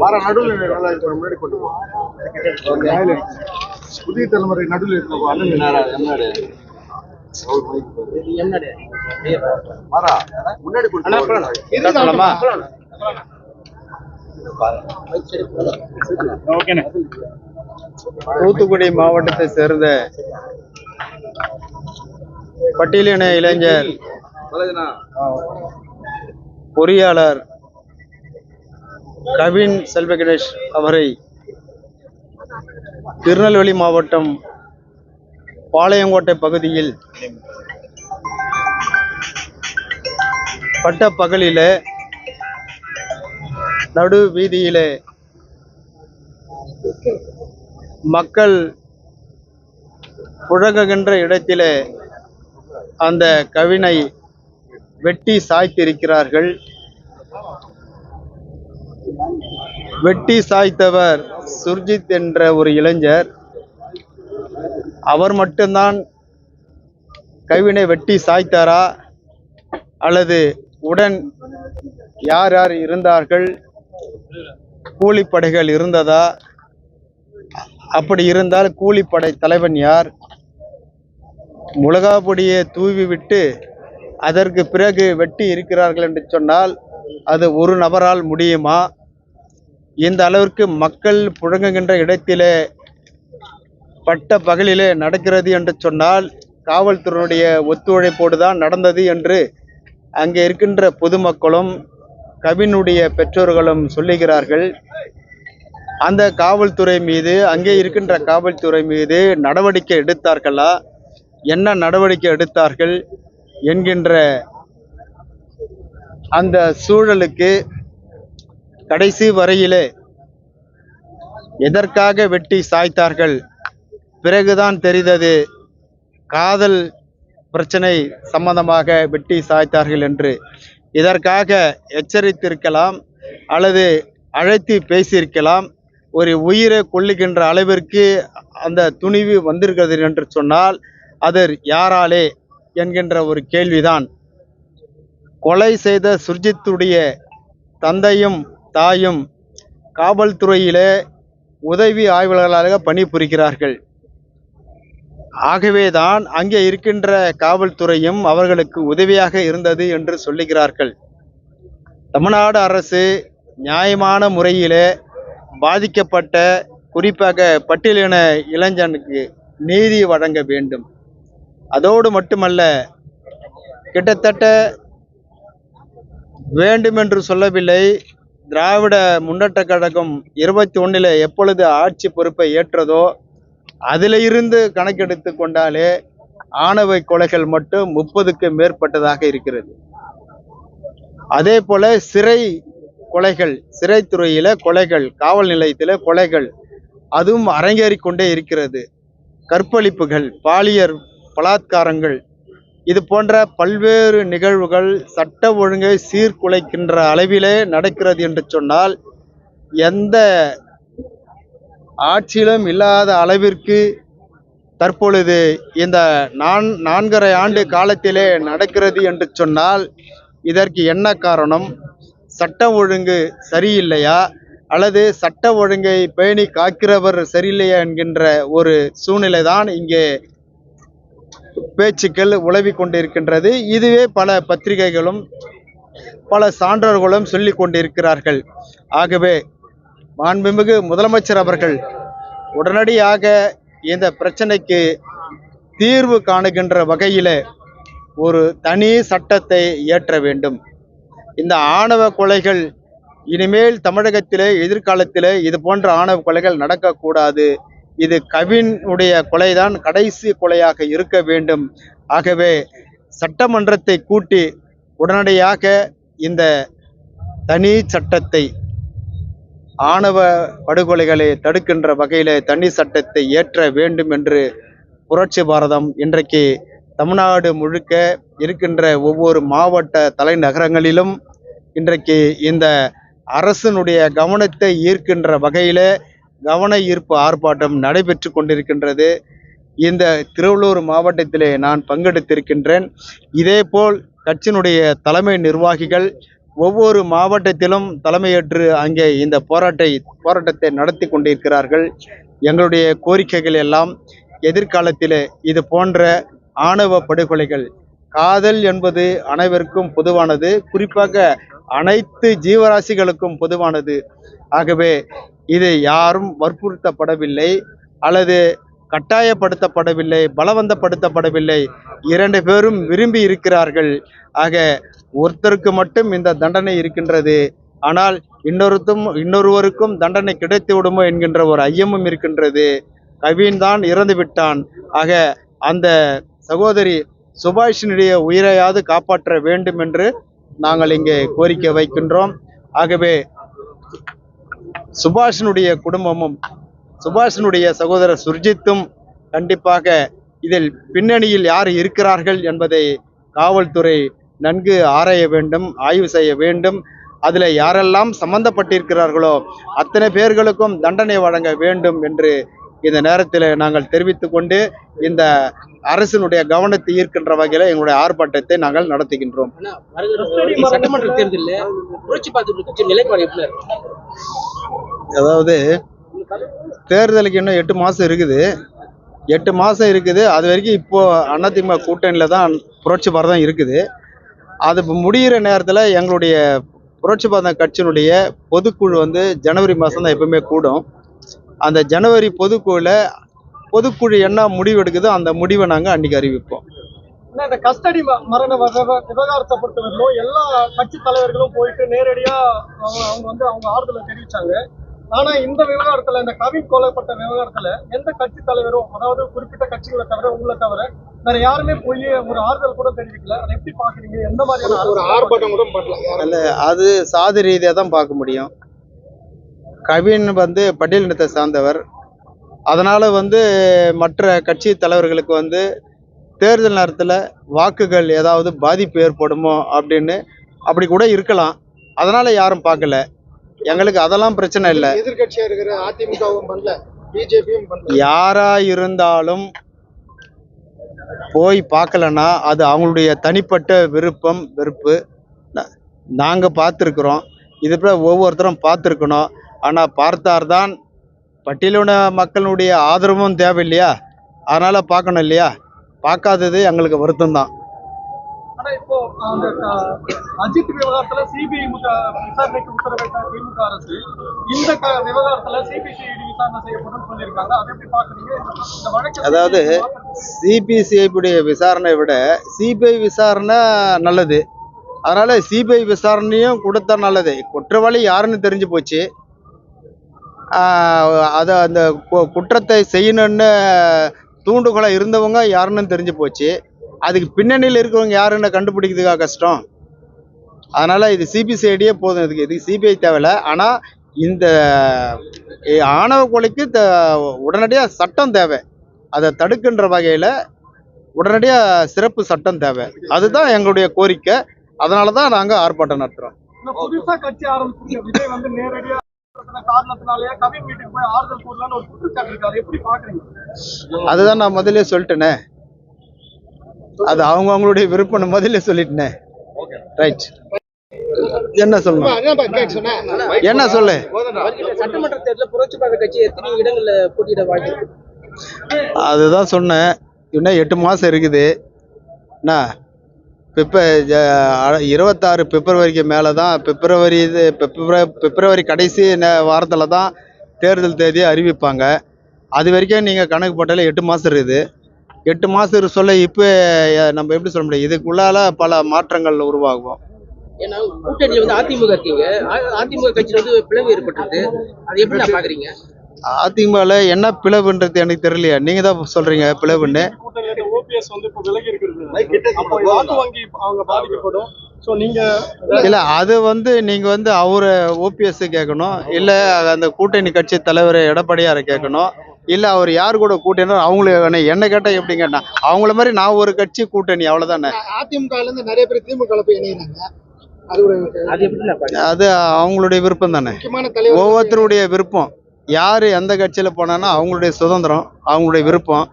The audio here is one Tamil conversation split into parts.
வர நடுவில் நல்லா இருக்கிற முன்னாடி கொண்டு. புதிய தலைமுறை நடுவில் முன்னாடி போ. தூத்துக்குடி மாவட்டத்தை சேர்ந்த பட்டியலின இளைஞர். பொறியாளர் கவின் செல்வ கணேஷ் அவரை திருநெல்வேலி மாவட்டம் பாளையங்கோட்டை பகுதியில் பட்ட பகலிலே நடு வீதியிலே மக்கள் புழகுகின்ற இடத்திலே அந்த கவினை வெட்டி சாய்த்திருக்கிறார்கள். வெட்டி சாய்த்தவர் சுர்ஜித் என்ற ஒரு இளைஞர். அவர் மட்டும்தான் கைவினை வெட்டி சாய்த்தாரா? அல்லது உடன் யார் யார் இருந்தார்கள்? கூலிப்படைகள் இருந்ததா? அப்படி இருந்தால் கூலிப்படை தலைவன் யார்? மிளகா தூவி விட்டு அதற்கு பிறகு வெட்டி இருக்கிறார்கள் என்று சொன்னால் அது ஒரு நபரால் முடியுமா? இந்த அளவிற்கு மக்கள் புழங்குகின்ற இடத்திலே பட்ட பகலிலே நடக்கிறது என்று சொன்னால் காவல்துறையினுடைய ஒத்துழைப்போடு தான் நடந்தது என்று அங்கே இருக்கின்ற பொதுமக்களும் கவினுடைய பெற்றோர்களும் சொல்லுகிறார்கள். அந்த காவல்துறை மீது அங்கே இருக்கின்ற காவல்துறை மீது நடவடிக்கை எடுத்தார்களா? என்ன நடவடிக்கை எடுத்தார்கள்? என்கின்ற அந்த சூழலுக்கு கடைசி வரையிலே எதற்காக வெட்டி சாய்த்தார்கள்? பிறகுதான் தெரிந்தது காதல் பிரச்சனை சம்பந்தமாக வெட்டி சாய்த்தார்கள் என்று. இதற்காக எச்சரித்திருக்கலாம் அல்லது அழைத்து பேசியிருக்கலாம். ஒரு உயிரை கொள்ளுகின்ற அளவிற்கு அந்த துணிவு வந்திருக்கிறது என்று சொன்னால் அது யாராலே என்கின்ற ஒரு கேள்விதான். கொலை செய்த சுர்ஜித்துடைய தந்தையும் தாயும் காவல்துறையிலே உதவி ஆய்வாளர்களாக பணிபுரிகிறார்கள். ஆகவேதான் அங்கே இருக்கின்ற காவல்துறையும் அவர்களுக்கு உதவியாக இருந்தது என்று சொல்லுகிறார்கள். தமிழ்நாடு அரசு நியாயமான முறையிலே பாதிக்கப்பட்ட குறிப்பாக பட்டியலின இளைஞனுக்கு நீதி வழங்க வேண்டும். அதோடு மட்டுமல்ல கிட்டத்தட்ட வேண்டும் என்று சொல்லவில்லை. திராவிட முன்னேற்ற கழகம் இருபத்தி ஒன்றில் எப்பொழுது ஆட்சி பொறுப்பை ஏற்றதோ அதிலிருந்து கணக்கெடுத்து கொண்டாலே ஆணவ கொலைகள் மட்டும் முப்பதுக்கு மேற்பட்டதாக இருக்கிறது. அதே போல சிறை கொலைகள் சிறைத்துறையில கொலைகள் காவல் நிலையத்தில் கொலைகள் அதுவும் அரங்கேறிக்கொண்டே இருக்கிறது. கற்பழிப்புகள் பாலியல் பலாத்காரங்கள். இது போன்ற பல்வேறு நிகழ்வுகள் சட்ட ஒழுங்கை சீர்குலைக்கின்ற அளவிலே நடக்கிறது என்று சொன்னால் எந்த ஆட்சியிலும் இல்லாத அளவிற்கு தற்பொழுது இந்த நான் நான்கரை ஆண்டு காலத்திலே நடக்கிறது என்று சொன்னால் இதற்கு என்ன காரணம்? சட்டம் ஒழுங்கு சரியில்லையா? அல்லது சட்ட ஒழுங்கை பேணி காக்கிறவர் சரியில்லையா என்கின்ற ஒரு சூழ்நிலை தான் இங்கே பேச்சுக்கள் உழவி கொண்டிருக்கின்றது. இதுவே பல பத்திரிகைகளும் பல சான்றோர்களும் சொல்லிக் கொண்டிருக்கிறார்கள். ஆகவே மாண்புமிகு முதலமைச்சர் அவர்கள் உடனடியாக இந்த பிரச்சனைக்கு தீர்வு காணுகின்ற வகையில் ஒரு தனி சட்டத்தை இயற்ற வேண்டும். இந்த ஆணவ கொலைகள் இனிமேல் தமிழகத்திலே எதிர்காலத்திலே இது போன்ற ஆணவ கொலைகள் நடக்கக்கூடாது. இது கவினுடைய கொலைதான் கடைசி கொலையாக இருக்க வேண்டும். ஆகவே சட்டமன்றத்தை கூட்டி உடனடியாக இந்த தனி சட்டத்தை ஆணவ படுகொலைகளை தடுக்கின்ற வகையில் தனி சட்டத்தை ஏற்ற வேண்டும் என்று புரட்சி பாரதம் இன்றைக்கு தமிழ்நாடு முழுக்க இருக்கின்ற ஒவ்வொரு மாவட்ட தலைநகரங்களிலும் இன்றைக்கு இந்த அரசினுடைய கவனத்தை ஈர்க்கின்ற வகையிலே கவன ஈர்ப்பு ஆர்ப்பாட்டம் நடைபெற்று கொண்டிருக்கின்றது. இந்த திருவள்ளூர் மாவட்டத்திலே நான் பங்கெடுத்திருக்கின்றேன். இதேபோல் கட்சியினுடைய தலைமை நிர்வாகிகள் ஒவ்வொரு மாவட்டத்திலும் தலைமையேற்று அங்கே இந்த போராட்டை போராட்டத்தை நடத்தி கொண்டிருக்கிறார்கள். எங்களுடைய கோரிக்கைகள் எல்லாம் எதிர்காலத்தில் இது போன்ற ஆணவ படுகொலைகள். காதல் என்பது அனைவருக்கும் பொதுவானது. குறிப்பாக அனைத்து ஜீவராசிகளுக்கும் பொதுவானது. ஆகவே இது யாரும் வற்புறுத்தப்படவில்லை. அல்லது கட்டாயப்படுத்தப்படவில்லை பலவந்தப்படுத்தப்படவில்லை. இரண்டு பேரும் விரும்பி இருக்கிறார்கள். ஆக ஒருத்தருக்கு மட்டும் இந்த தண்டனை இருக்கின்றது. ஆனால் இன்னொருத்தும் இன்னொருவருக்கும் தண்டனை கிடைத்து விடுமோ என்கின்ற ஒரு ஐயமும் இருக்கின்றது. கவின் தான் இறந்து விட்டான். ஆக அந்த சகோதரி சுபாஷினுடைய உயிரையாவது காப்பாற்ற வேண்டும் என்று நாங்கள் இங்கே கோரிக்கை வைக்கின்றோம். ஆகவே சுபாஷினுடைய குடும்பமும் சுபாஷினுடைய சகோதரர் சுர்ஜித்தும் கண்டிப்பாக இதில் பின்னணியில் யார் இருக்கிறார்கள் என்பதை காவல்துறை நன்கு ஆராய வேண்டும் ஆய்வு செய்ய வேண்டும். அதில் யாரெல்லாம் சம்பந்தப்பட்டிருக்கிறார்களோ அத்தனை பேர்களுக்கும் தண்டனை வழங்க வேண்டும் என்று இந்த நேரத்தில் நாங்கள் தெரிவித்துக் கொண்டு இந்த அரசினுடைய கவனத்தை ஈர்க்கின்ற வகையில் எங்களுடைய ஆர்ப்பாட்டத்தை நாங்கள் நடத்துகின்றோம். சட்டமன்ற தேர்தலில்? அதாவது தேர்தலுக்கு இன்னும் எட்டு மாதம் இருக்குது. எட்டு மாதம் இருக்குது. அது வரைக்கும் இப்போ அதிமுக கூட்டணியில் தான் புரட்சி பாரதம் இருக்குது. அது முடியிற நேரத்தில் எங்களுடைய புரட்சி பாரதம் கட்சியினுடைய பொதுக்குழு வந்து ஜனவரி மாதம் தான் எப்பவுமே கூடும். அந்த ஜனவரி பொதுக்குழுல பொதுக்குழு என்ன முடிவு எடுக்குதோ அந்த முடிவை நாங்கள் அன்றைக்கி அறிவிப்போம். இந்த கஸ்டடி ம- மரண விவ- விவகாரத்தை பொறுத்தவரையிலும் எல்லா கட்சி தலைவர்களும் போயிட்டு நேரடியா அவங்க அவங்க வந்து அவங்க ஆறுதலை தெரிவிச்சாங்க. ஆனா இந்த விவகாரத்துல இந்த கவின் கொலைப்பட்ட விவகாரத்துல எந்த கட்சி தலைவரும் அதாவது குறிப்பிட்ட கட்சிகளை தவிர உங்களை தவிர வேற யாருமே போய் ஒரு ஆறுதல் கூட தெரிவிக்கல. அதை எப்படி பாக்குறீங்க எந்த மாதிரியான ஒரு ஆர்ப்பாட்டம் கூட பண்ணல அது சாதி ரீதியாக தான் பார்க்க முடியும். கவின் வந்து பட்டியல் இனத்தை சார்ந்தவர். அதனால் வந்து மற்ற கட்சி தலைவர்களுக்கு வந்து தேர்தல் நேரத்தில் வாக்குகள் ஏதாவது பாதிப்பு ஏற்படுமோ அப்படின்னு அப்படி கூட இருக்கலாம். அதனால் யாரும் பார்க்கல. எங்களுக்கு அதெல்லாம் பிரச்சனை இல்லை. எதிர்க்கட்சியா இருக்கிற அதிமுகவும் பண்ணல பிஜேபியும் பண்ணல. யாரா இருந்தாலும் போய் பார்க்கலன்னா அது அவங்களுடைய தனிப்பட்ட விருப்பம் வெறுப்பு. நா- நாங்க பார்த்துருக்குறோம். இது போல ஒவ்வொருத்தரும் பார்த்துருக்கணும். ஆனா பார்த்தார்தான் பட்டியலின மக்களுடைய ஆதரவும் தேவை இல்லையா அதனால பார்க்கணும் இல்லையா? பார்க்காதது எங்களுக்கு வருத்தம் தான் அஜித் விவகாரத்துல சிபிஐ விசாரணைக்கு உத்தரவிட்ட திமுக அரசு இந்த க- விவகாரத்துல சிபிசிஐடி விசாரணை செய்யப்படும் சொல்லியிருக்காங்க. அதை எப்படி பாக்குறீங்க இந்த- இந்த வழக்கு அதாவது சிபிசிஐடைய விசாரணை விட சிபிஐ விசாரணை நல்லது. அதனால சிபிஐ விசாரணையும் கொடுத்தா நல்லது. குற்றவாளி யாருன்னு தெரிஞ்சு போச்சு. அதை அந்த கு- குற்றத்தை செய்யணும்னு தூண்டுகோலாக இருந்தவங்க யாருன்னு தெரிஞ்சு போச்சு. அதுக்கு பின்னணியில் இருக்கிறவங்க யாருன்னு கண்டுபிடிக்கிறதுக்கா கஷ்டம். அதனால் இது சிபிசிஐடியே போதும். இதுக்கு இதுக்கு சிபிஐ தேவையில்ல. ஆனால் இந்த ஆணவ கொலைக்கு த உடனடியாக சட்டம் தேவை. அதை தடுக்கின்ற வகையில் உடனடியாக சிறப்பு சட்டம் தேவை. அதுதான் எங்களுடைய கோரிக்கை. அதனால தான் நாங்கள் ஆர்ப்பாட்டம் நடத்துகிறோம் புதுசாக கட்சி ஆரம்பிச்சு விஜய் வந்து நேரடியாக அதுதான் நான் முதல்ல சொல்லிட்டேனே. அது அவங்க அவங்களுடைய விருப்பம் முதல்ல சொல்லிட்டேனே. ரைட் என்ன சொல்லணும்? சொன்னேன். என்ன சொல்லு? சட்டமன்ற தேர்தலில் புரட்சி பார்த்த கட்சி எத்தனை இடங்கள்ல போட்டியிட வாய்ப்பு அதுதான் சொன்னேன். இன்னும் எட்டு மாதம் இருக்குது. என்ன? பிப்ப இருபத்தாறு பிப்ரவரிக்கு மேலே தான் பிப்ரவரி இது பிப்ரவரி பிப்ரவரி கடைசி வாரத்தில் தான் தேர்தல் தேதியை அறிவிப்பாங்க. அது வரைக்கும் நீங்கள் கணக்கு போட்டாலே எட்டு மாதம் இருக்குது. எட்டு மாதம் சொல்ல இப்போ நம்ம எப்படி சொல்ல முடியும்? இதுக்குள்ளால பல மாற்றங்கள் உருவாகும். ஏன்னா கூட்டணியில வந்து அதிமுக இருக்கீங்க. அதிமுக கட்சியில வந்து பிளவு ஏற்பட்டது அதை எப்படி நான் பாக்குறீங்க? அதிமுகவில் என்ன பிளவுன்றது எனக்கு தெரியலையா. நீங்கள் தான் சொல்கிறீங்க பிளவுன்னு ஓபிஎஸ் வந்து இப்போ விலகி இருக்கிறது. அப்போ வாக்கு வங்கி அவங்க பாதிக்கப்படும். சோ நீங்க இல்லை அது வந்து நீங்கள் வந்து அவரை ஓபிஎஸ் கேட்கணும் இல்லை அந்த கூட்டணி கட்சி தலைவர் எடப்பாடியாரை கேட்கணும் இல்லை அவர் யார் கூட கூட்டணி அவங்கள வேணும். என்ன கேட்டால் எப்படி கேட்டேன் அவங்கள மாதிரி நான் ஒரு கட்சி கூட்டணி அவ்வளோதானே அதிமுகல இருந்து நிறைய பேர் திமுக போய் அது அவங்களுடைய விருப்பம் தானே? முக்கியமான தலைவர் ஒவ்வொருத்தருடைய விருப்பம். யார் எந்த கட்சியில் போனான்னா அவங்களுடைய சுதந்திரம் அவங்களுடைய விருப்பம்.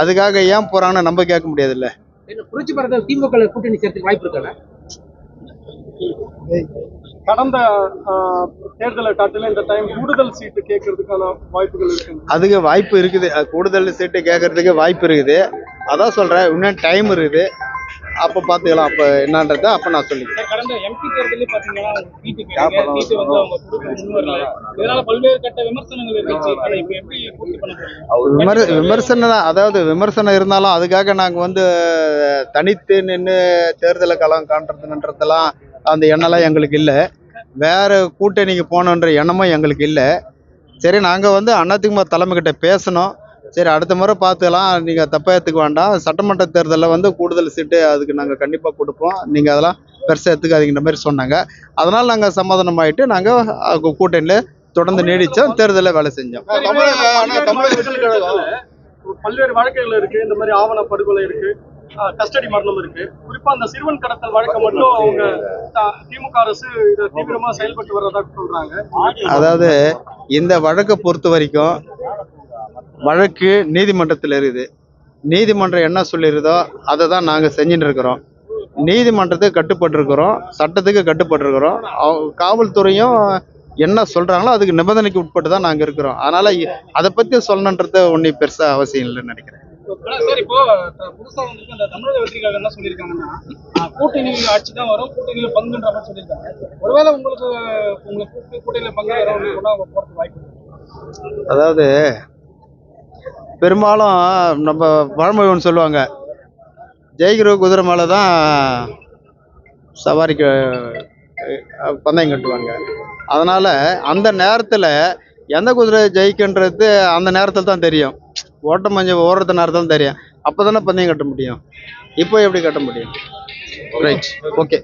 அதுக்காக ஏன் போகிறாங்கன்னு நம்ம கேட்க முடியாதுல்ல. புரட்சி பார்த்த திமுக கூட்டணி சேர்த்துக்கு வாய்ப்பு இருக்காங்க கடந்த தேர்தலை காட்டில இந்த டைம் கூடுதல் சீட்டு கேட்கறதுக்கான வாய்ப்புகள் இருக்கு. அதுக்கு வாய்ப்பு இருக்குது. அது கூடுதல் சீட்டு கேட்கறதுக்கு வாய்ப்பு இருக்குது. அதான் சொல்கிறேன் இன்னும் டைம் இருக்குது. அப்போ பார்த்துக்கலாம் அப்போ என்னன்றதை அப்போ நான் சொல்லிக்கிறேன். கடந்த எம்பி தேர்தலே வந்து அவங்க இதனால பல்வேறு கட்ட விமர்சனங்கள் இருந்துச்சு. விமர்சனம் தான். அதாவது விமர்சனம் இருந்தாலும் அதுக்காக நாங்கள் வந்து தனித்து நின்று தேர்தலை களம் காண்றதுன்றதெல்லாம் அந்த எண்ணம்லாம் எங்களுக்கு இல்லை. வேற கூட்டணிக்கு போகணுன்ற எண்ணமும் எங்களுக்கு இல்லை. சரி நாங்கள் வந்து அதிமுக தலைமைக்கிட்ட பேசணும். சரி அடுத்த முறை பார்த்துக்கலாம். நீங்கள் தப்பாக எடுத்துக்க வேண்டாம். சட்டமன்ற தேர்தலில் வந்து கூடுதல் சீட்டு அதுக்கு நாங்கள் கண்டிப்பாக கொடுப்போம். நீங்கள் அதெல்லாம் பெருசாக எடுத்துக்காதீங்கன்ற மாதிரி சொன்னாங்க. அதனால் நாங்கள் சமாதானம் ஆகிட்டு நாங்கள் கூட்டணியில் தொடர்ந்து நீடித்தோம் தேர்தலில் வேலை செஞ்சோம். பல்வேறு வழக்குகள் இருக்கு. இந்த மாதிரி ஆவண படுகொலை இருக்கு கஸ்டடி மரணம் இருக்கு. குறிப்பா அந்த சிறுவன் கடத்தல் வழக்கை மட்டும் அவங்க திமுக அரசு இதை தீவிரமா செயல்பட்டு வர்றதா சொல்றாங்க. அதாவது இந்த வழக்கை பொறுத்த வரைக்கும் வழக்கு நீதிமன்றத்தில் இருக்குது. நீதிமன்றம் என்ன சொல்லிருதோ அதை தான் நாங்கள் செஞ்சுட்டு இருக்கிறோம் நீதிமன்றத்துக்கு கட்டுப்பட்டிருக்கிறோம். சட்டத்துக்கு கட்டுப்பட்டிருக்கிறோம். அவங்க காவல்துறையும் என்ன சொல்கிறாங்களோ அதுக்கு நிபந்தனைக்கு உட்பட்டு தான் நாங்கள் இருக்கிறோம். அதனால் அதை பற்றி சொல்லணுன்றது ஒன்றும் பெருசாக அவசியம் இல்லைன்னு நினைக்கிறேன். ஆனா சார் இப்போ த- புதுசா வந்து இந்த தமிழக வெற்றிக்காக என்ன சொல்லியிருக்காங்கன்னா ஆஹ், கூட்டணி ஆட்சி தான் வரும். கூட்டணியில பங்குன்ற மாதிரி சொல்லியிருக்காங்க. ஒருவேளை உங்களுக்கு உங்களுக்கு கூட்டணி- கூட்டணியில பங்கு வரவங்க கூட அவங்க போறதுக்கு வாய்ப்பு இருக்கு. அதாவது பெரும்பாலும் நம்ம பழமொழி ஒன்று சொல்லுவாங்க. ஜெயிக்கிற குதிரை மேலே தான் சவாரிக்கு பந்தயம் கட்டுவாங்க. அதனால் அந்த நேரத்தில் எந்த குதிரை ஜெயிக்கின்றது அந்த நேரத்தில் தான் தெரியும். ஓட்டம் மஞ்சள் ஓடுறது நேரத்தில் தான் தெரியும். அப்போ தானே பந்தயம் கட்ட முடியும். இப்போ எப்படி கட்ட முடியும்? Right okay